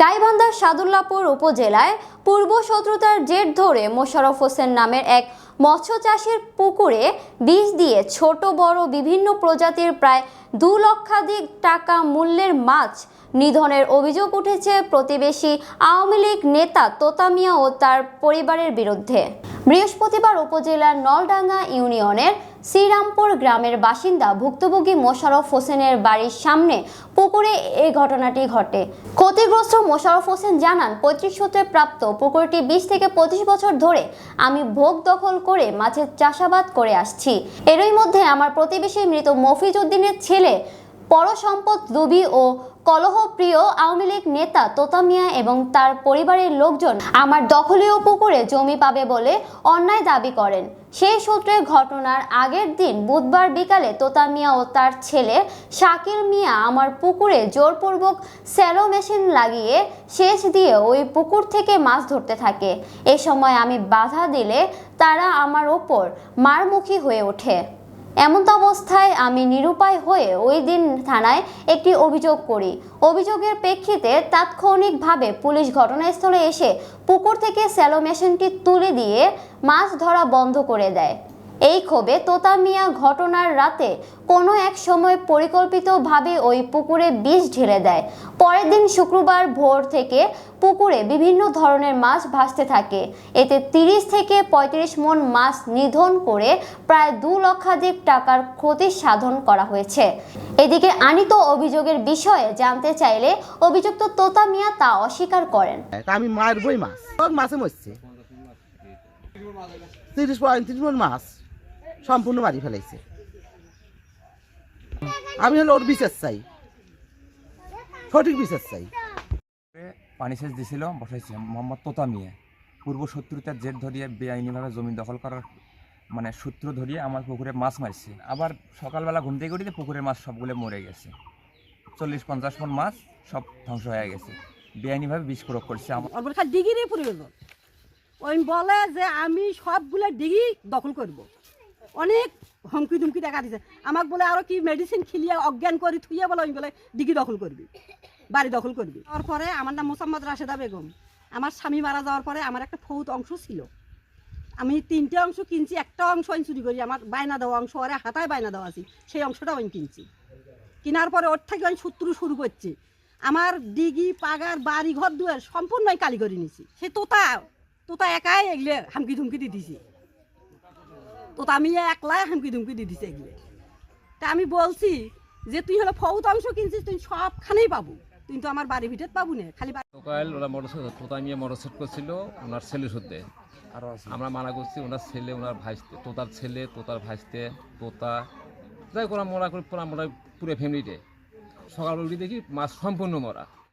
গাইবান্ধার সাদুল্লাপুর উপজেলায় পূর্ব শত্রুতার জের ধরে মোশারফ হোসেন নামের এক মৎস্য চাষের পুকুরে বিষ দিয়ে ছোট, বড়, বিভিন্ন প্রজাতির প্রায় দু লক্ষাধিক টাকা মূল্যের মাছ নিধনের অভিযোগ উঠেছে প্রতিবেশী আওয়ামী লীগ নেতা তোতামিয়া ও তার পরিবারের বিরুদ্ধে। বৃহস্পতিবার উপজেলার নলডাঙ্গা ইউনিয়নের শ্রীরামপুর গ্রামের বাসিন্দা ভুক্তভোগী মোশারফ হোসেনের বাড়ির সামনে পুকুরে এই ঘটনাটি ঘটে। ক্ষতিগ্রস্ত মোশারফ হোসেন জানান, পঁয়ত্রিশ সূত্রে প্রাপ্ত পুকুরটি বিশ থেকে পঁচিশ বছর ধরে আমি ভোগ দখল করে মাছের চাষাবাদ করে আসছি। এরই মধ্যে আমার প্রতিবেশী মৃত মফিজ উদ্দিনের ছেলে পরসম্পদ রুবি ও কলহপ্রিয় আওয়ামী লীগ নেতা তোতামিয়া এবং তার পরিবারের লোকজন আমার দখলীয় পুকুরে জমি পাবে বলে অন্যায় দাবি করেন। সেই সূত্রে ঘটনার আগের দিন বুধবার বিকালে তোতামিয়া ও তার ছেলে শাকির মিয়া আমার পুকুরে জোরপূর্বক স্যালো মেশিন লাগিয়ে শেষ দিয়ে ওই পুকুর থেকে মাছ ধরতে থাকে। এ সময় আমি বাধা দিলে তারা আমার ওপর মারমুখী হয়ে ওঠে। এমত অবস্থায় আমি নিরুপায় হয়ে ওই দিন থানায় একটি অভিযোগ করি। অভিযোগের প্রেক্ষিতে তাৎক্ষণিকভাবে পুলিশ ঘটনাস্থলে এসে পুকুর থেকে স্যালো মেশিনটি তুলে দিয়ে মাছ ধরা বন্ধ করে দেয়। এই ক্ষোভে তোতা মিয়া ঘটনার রাতে কোনো এক সময় পরিকল্পিতভাবে ওই পুকুরে বিষ ঢেলে দেয়। পরের দিন শুক্রবার ভোর থেকে পুকুরে বিভিন্ন ধরনের মাছ ভাসতে থাকে। এতে তিরিশ থেকে পঁয়ত্রিশ মন মাছ নিধন করে প্রায় দু লক্ষাধিক টাকার ক্ষতি সাধন করা হয়েছে। এদিকে আনিত অভিযোগের বিষয়ে জানতে চাইলে অভিযুক্ত তোতা মিয়া তা অস্বীকার করেন। আমি মাছ। মাছে মরছে? তিরিশ পঁয়ত্রিশ মন মাছ। সম্পূর্ণ মারি ফেলাইছে। আমি হলো ওর বিচার চাই। সঠিক বিচার চাই। পানি সেচ দিছিল বসাইছে মোহাম্মদ তোতা মিয়া পূর্ব শত্রুতার জের ধরিয়ে বেআইনিভাবে জমি দখল করার মানে সূত্র ধরিয়ে আমার পুকুরে মাছ মারছে। আবার সকালবেলা ঘুম থেকে উঠিতে পুকুরের মাছ সবগুলো মরে গেছে। চল্লিশ পঞ্চাশ মন মাছ সব ধ্বংস হয়ে গেছে। বেআইনিভাবে বিষ প্রয়োগ করছে আমার। ওর বলে খালি ডিগ্রি প্রয়োজন ওই বলে যে আমি সবগুলো ডিগ্রি দখল করব। অনেক হমকি ধুমকি দেখা দিছে। আমাকে বলে আরও কি মেডিসিন খিলিয়ে অজ্ঞান করে থুইয়ে বলে বলে ডিগি দখল করবি বাড়ি দখল করবি তারপরে আমার নাম মোসাম্মদ রাশেদা বেগম। আমার স্বামী মারা যাওয়ার পরে আমার একটা ফৌত অংশ ছিল। আমি তিনটে অংশ কিনছি, একটা অংশ আমি চুরি করি, আমার বায়না দেওয়া অংশ, ওরে হাতায় বায়না দেওয়া আছে, সেই অংশটাও আমি কিনছি। কেনার পরে ওর থেকে আমি শত্রু শুরু করছি। আমার ডিগি, পাগার বাড়ি ঘর দুয়ার সম্পূর্ণ আমি কালি করে নিছি। সে তোতা তোতা একাই এগলে হামকি ধুমকি দিয়ে তোতা আমি একলাই হামকি ধুমকি দিয়ে দিছি এগলে তা আমি বলছি যে তুই হলো ফৌত অংশ কিনছিস তুই সবখানেই পাবো। কিন্তু আমার বাড়ির ভিতর পাবো না খালি বাড়ি- সকাল ওরা মোটরসাইকেল তোতা নিয়ে মোটরসাইকেল করছিল ওনার ছেলে আরও আমরা মানা করছি ওনার ছেলে ওনার ভাইস্তে তোতার ছেলে তোতার ভাইস্তে তোতা। যাই ওরা মরা করে পুরা মোরা পুরো ফ্যামিলিতে সকাল উঠে দেখি মাছ সম্পূর্ণ মরা।